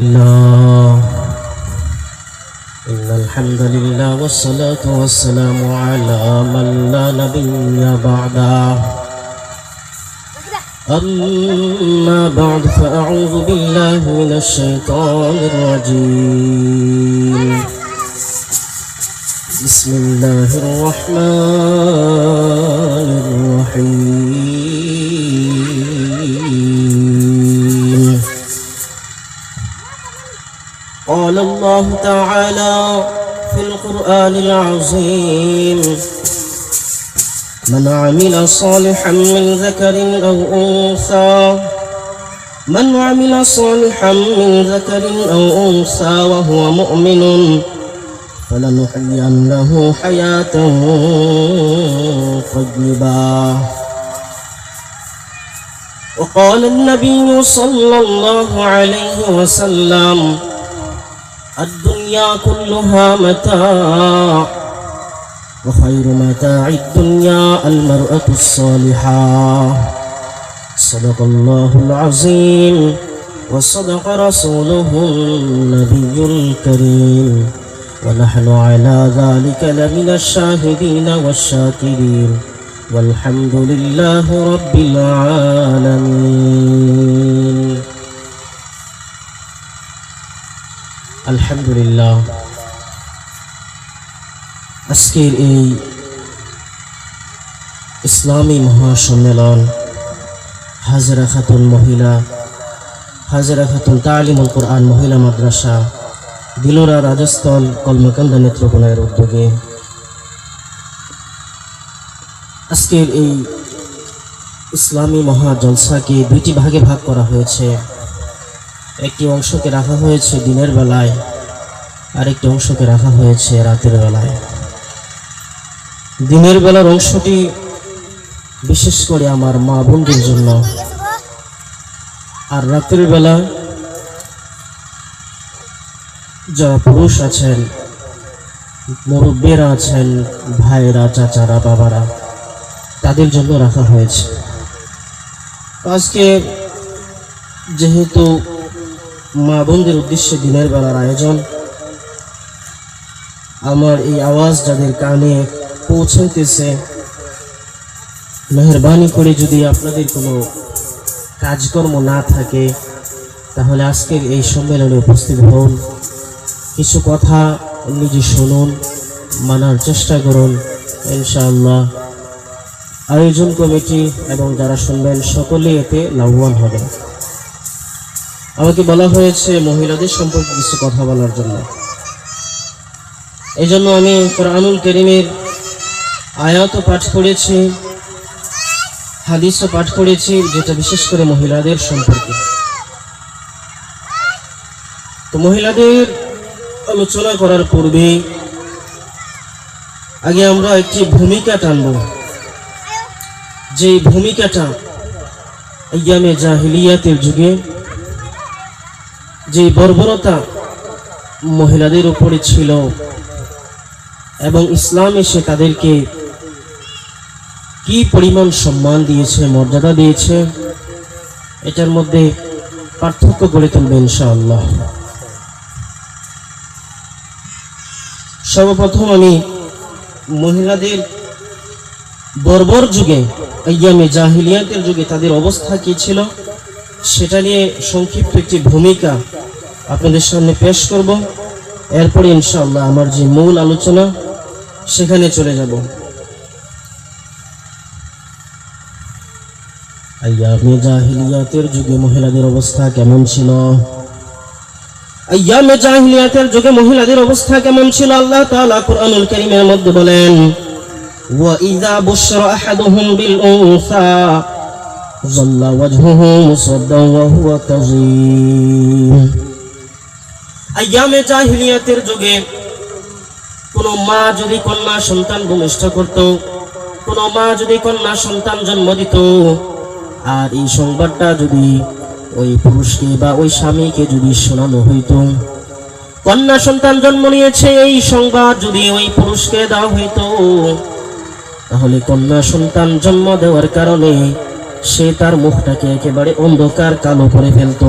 إن الحمد لله والصلاة والسلام على من لا نبي بعده. أما بعد فأعوذ بالله من الشيطان الرجيم. بسم الله الرحمن الرحيم. الله تعالى في القرآن العظيم. من عمل صالحا من ذكر أو أنثى. من عمل صالحا من ذكر أو أنثى وهو مؤمن فلنحيينه حياة طيبة. وقال النبي صلى الله عليه وسلم الدنيا كلها متاع وخير متاع الدنيا المرأة الصالحة. صدق الله العظيم وصدق رسوله النبي الكريم. ونحن على ذلك لمن الشاهدين والشاكرين. والحمد لله رب العالمين. আলহামদুলিল্লাহ। আজকের এই ইসলামী মহাসম্মেলন হাজরা খাতুন মহিলা, হাজরা খাতুন তালিমুল কোরআন মহিলা মাদ্রাসা, দিলোরা রাজস্থল কলমাকান্দা নেত্রকোনার উদ্যোগে। আজকের এই ইসলামী মহা জলসাকে দুইটি ভাগে ভাগ করা হয়েছে। একটি অংশকে রাখা হয়েছে দিনের বেলায়, আরেকটি অংশকে রাখা হয়েছে রাতের বেলায়। দিনের বেলার অংশটি বিশেষ করে আমার মা বোনদের জন্য। আর রাতের বেলা যারা পুরুষ আছেন, মুরব্বীরা আছেন, ভাইয়েরা, চাচারা, বাবারা, তাদের জন্য রাখা হয়েছে। আজকে যেহেতু মা বোনদের উদ্দেশ্যে দিনের বেলার আয়োজন। আমার এই আওয়াজ যাদের কানে পৌঁছাইতেছে, মেহরবানি করে যদি আপনাদের কোনো কাজকর্ম না থাকে, তাহলে আজকের এই সম্মেলনে উপস্থিত হন। কিছু কথা নিজে শুনুন, মানার চেষ্টা করুন, ইনশাআল্লাহ। আয়োজন কমিটি এবং যারা শুনবেন সকলেই এতে লাভবান হবে আমাকে বলা হয়েছে, মহিলাদের সম্পর্কে কিছু কথা বলার জন্য। এই জন্য আমি কোরআনুল করিমের আয়াতও পাঠ করেছি হাদিসও পাঠ করেছি যেটা বিশেষ করে মহিলাদের সম্পর্কে। তো মহিলাদের আলোচনা করার পূর্বে আগে আমরা একটি ভূমিকা টানব। যে ভূমিকাটা ইয়ামে জাহিলিয়াতের যুগে যে বর্বরতা মহিলাদের উপরে ছিল এবং ইসলাম এসে তাদেরকে কি পরিমাণ সম্মান দিয়েছে, মর্যাদা দিয়েছে, এটার মধ্যে পার্থক্য গড়ে তুলবে ইনশাআল্লাহ। সর্বপ্রথম আমি মহিলাদের বর্বর যুগে ইয়ামে জাহিলিয়াতের যুগে তাদের অবস্থা কি ছিল? সেটা নিয়ে সংক্ষিপ্ত একটি ভূমিকা আপনাদের সামনে পেশ করব। এরপরে ইনশাআল্লাহ আমার যে মূল আলোচনা, সেখানে চলে যাব। আয়ামে জাহিলিয়াতের যুগে মহিলাদের অবস্থা কেমন ছিল? আয়ামে জাহিলিয়াতের যুগে মহিলাদের অবস্থা কেমন ছিল? আল্লাহ তাআলা কোরআনুল কারীমের মধ্যে বলেন, ওয়া ইযা বুশরা আহাদুহুম বিল উনসা। ظل وجهه مسودا وهو كظيم আয়ামে জাহিলিয়াতের যুগে কোন মা যদি কন্যা সন্তান ভূমিষ্ঠ করত কোন মা যদি কন্যা সন্তান জন্ম দিত আর এই সংবাদটা যদি ওই পুরুষকে বা ওই স্বামীকে যদি শোনানো হইতো কন্যা সন্তান জন্ম নিয়েছে এই সংবাদ যদি ওই পুরুষকে দেওয়া হইতো তাহলে কন্যা সন্তান জন্ম দেওয়ার কারণে সে তার মুখটাকে একেবারে অন্ধকার কালো করে ফেলত।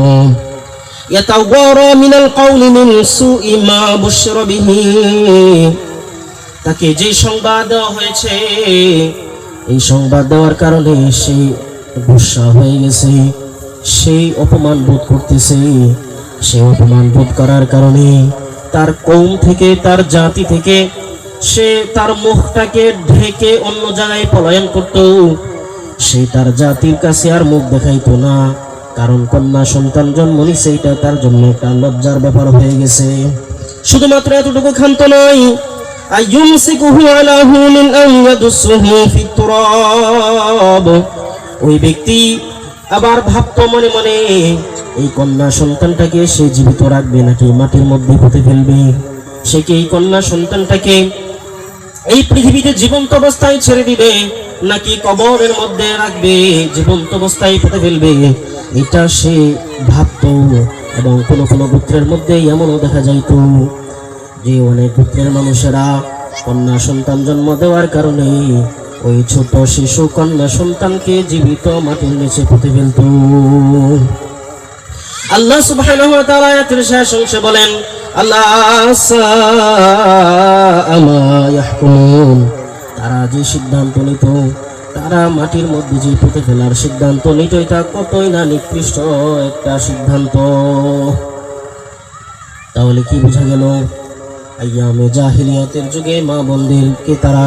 তাকে যে সংবাদ দেওয়া হয়েছে, এই সংবাদ দেওয়ার কারণে সে গুসা হয়ে গেছে। সেই অপমান বোধ করতেছে। সে অপমান বোধ করার কারণে তার কৌম থেকে, তার জাতি থেকে সে তার মুখটাকে ঢেকে অন্য জায়গায় পলায়ন করত। সে তার জাতির কাছে আর মুখ দেখাইতো না। কারণ কন্যা সন্তান জন্ম নিছে তার জন্য একটা লজ্জার ব্যাপার হয়ে গেছে। শুধুমাত্র এতটুকু ক্ষান্ত নয়, আইয়ুমসিকুহু আলা হুনিন আম ইয়াদুসুহু ফিত ওই ব্যক্তি আবার ভাবতো মনে মনে, এই কন্যা সন্তানটাকে সে জীবিত রাখবে নাকি মাটির মধ্যে পুঁতে ফেলবে? সে কি এই কন্যা সন্তানটাকে এই পৃথিবীতে জীবন্ত অবস্থায় ছেড়ে দিবে, নাকি কবরের মধ্যে রাখবে, জীবন্ত অবস্থায় পুঁতে ফেলবে? এটা সে ভাবতো এবং কোনো কোনো গোত্রের মধ্যে এমনও দেখা যাইতো যে অনেক গোত্রের মানুষেরা কন্যা সন্তান জন্ম দেওয়ার কারণে ওই ছোট শিশু কন্যা সন্তানকে জীবিত মাটির নিচে পুঁতে ফেলত। আল্লাহ সুবহানাহু ওয়া তাআলা আয়াতের শেষ অংশে বলেন, আল্লাহ আমা ইয়াহকুমুন। তারা যে সিদ্ধান্ত নিত, তারা মাটির মধ্যে যে পুঁতে ফেলার সিদ্ধান্ত নিত, এটা কতই না নিকৃষ্ট একটা সিদ্ধান্ত। তাহলে কি বোঝা গেল আইয়ামে জাহিলিয়াতের যুগে মা বোনদেরকে তারা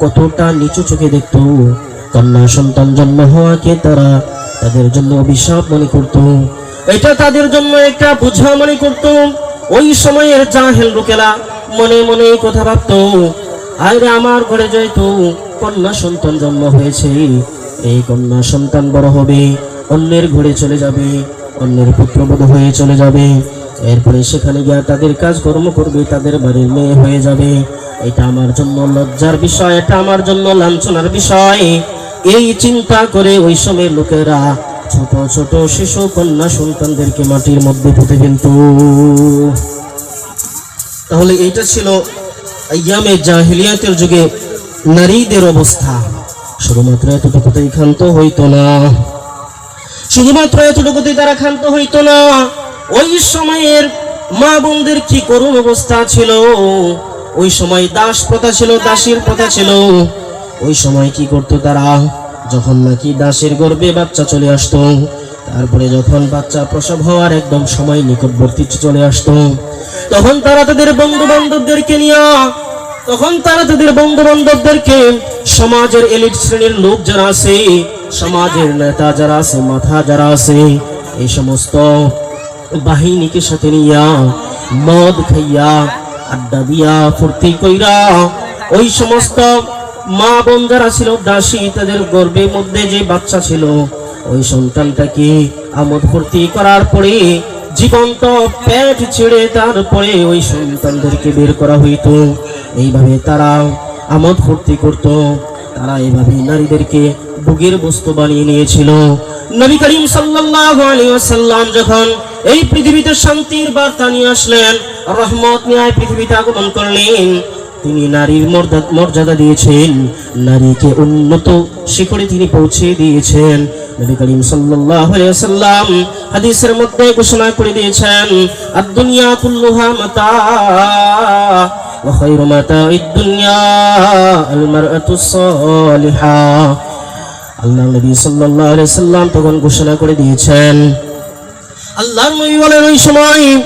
কতটা নিচু চোখে দেখত? কন্যা সন্তান জন্ম হওয়াকে তারা তাদের জন্য অভিশাপ মনে করত। এটা তাদের জন্য একটা বোঝা মনে করত। ওই সময়ের জাহেল লোকেরা মনে মনে কথা ভাবত আরে আমার ঘরে যেহেতু কন্যা সন্তান জন্ম হয়েছে, এই কন্যা সন্তান বড় হবে, অন্যের ঘরে চলে যাবে, অন্যের পুত্রবধ হয়ে চলে যাবে, এরপরে সেখানে গিয়ে তাদের কাজকর্ম করবে, তাদের বাড়ির মেয়ে হয়ে যাবে। এটা আমার জন্য লজ্জার বিষয়, এটা আমার জন্য লাঞ্ছনার বিষয়। এই চিন্তা করে ওই সময়ের লোকেরা ছোট ছোট শিশু কন্যা সন্তানদেরকে মাটির মধ্যে পুঁতে ফেলত তাহলে এইটা ছিল ইয়ামে জাহিলিয়াতের যুগে নারীদের অবস্থা। শুধুমাত্র এতটুকুতেই ক্ষান্ত হইতো না। শুধুমাত্র এতটুকুতেই তারা ক্ষান্ত হইতো না। ওই সময়ের মা বোনদের কি করুণ অবস্থা ছিল? ওই সময় দাস প্রথা ছিল, দাসীর প্রথা ছিল। ওই সময় কি করতো তারা? যখন নাকি দাসের গর্বে বাচ্চা চলে আসতো, তারপরে যখন বাচ্চা প্রসব হওয়ার একদম সময় নিকটবর্তী চলে আসতো, তখন তারা তাদের বন্ধু বান্ধবদেরকে নিয়ে, তখন তারা তাদের বন্ধু বান্ধবদেরকে সমাজের এলিট শ্রেণির লোক যারা আছে, সমাজের নেতা যারা আছে, মাথা যারা আছে, এই সমস্ত বাহিনীকে সাথে নিয়া মদ খাইয়া, আড্ডা দিয়া, ফুর্তি কইরা, ওই সমস্ত মা বোন যারা ছিল, দাসী তাদের গর্ভের মধ্যে যে বাচ্চা ছিল, ওই সন্তানটাকে আমোদ ভর্তি করার পরে জীবন্ত পেট ছেড়ে তারপরে ওই সন্তানদেরকে বের করা হইত। এইভাবে তারা আমোদ ভর্তি করত। তারা এইভাবে নারীদেরকে বুগের বস্তু বানিয়ে নিয়েছিল। নবী করিম সাল্লাল্লাহু আলাইহি ওয়াসাল্লাম যখন এই পৃথিবীতে শান্তির বার্তা নিয়ে আসলেন, রহমত নিয়ে পৃথিবীতে আগমন করলেন তিনি নারীর মর্যাদা- দিয়েছেন, নারীকে উন্নত শিখরে তিনি পৌঁছে দিয়েছেন। নবী ঘোষণা করে দিয়েছেন আল্লাহ বলেন, ওই সময়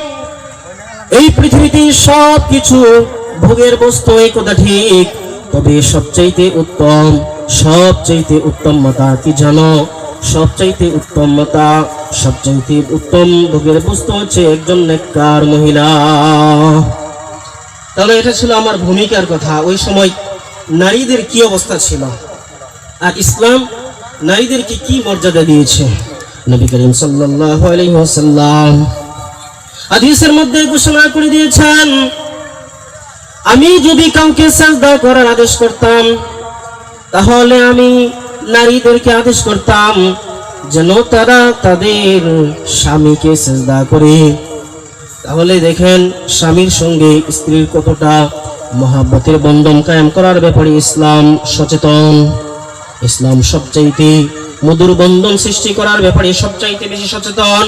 এই পৃথিবীতে সব কিছু ভোগের বস্তু এই কথা ঠিক, তবে সবচাইতে উত্তম সবচাইতে উত্তম মাতা কি জানো? সবচাইতে উত্তম মাতা, সবচাইতে উত্তম ভোগের বস্তু হচ্ছে একজন নেককার মহিলা। তাহলে এটা ছিল আমার ভূমিকার কথা। ওই সময় নারীদের কি অবস্থা ছিল? আর ইসলাম নারীদেরকে কি মর্যাদা দিয়েছে? নবী করিম সাল্লাল্লাহু আলাইহি ওয়াসাল্লাম হাদিসের মধ্যে ঘোষণা করে দিয়েছেন আমি যদি কাউকে সাজদা করার আদেশ করতাম, তাহলে আমি নারীদেরকে আদেশ করতাম যেন তারা তাদের স্বামীকে সেজদা করে। তাহলে দেখেন, স্বামীর সঙ্গে স্ত্রীর কতটা মহাব্বতের বন্ধন কায়েম করার ব্যাপারে ইসলাম সচেতন। ইসলাম সবচাইতে মধুর বন্ধন সৃষ্টি করার ব্যাপারে সবচাইতে বেশি সচেতন।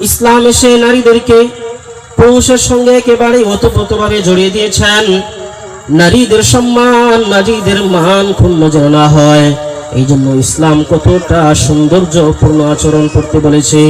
ইসলাম এসে নারীদেরকে পুরুষের সঙ্গে একেবারে ওতপ্রোতভাবে জড়িয়ে দিয়েছেন। নারীদের সম্মান, নারীদের মান ক্ষুণ্ণ যেন না হয়। এই জন্য ইসলাম কতটা সৌন্দর্যপূর্ণ আচরণ করতে বলেছে।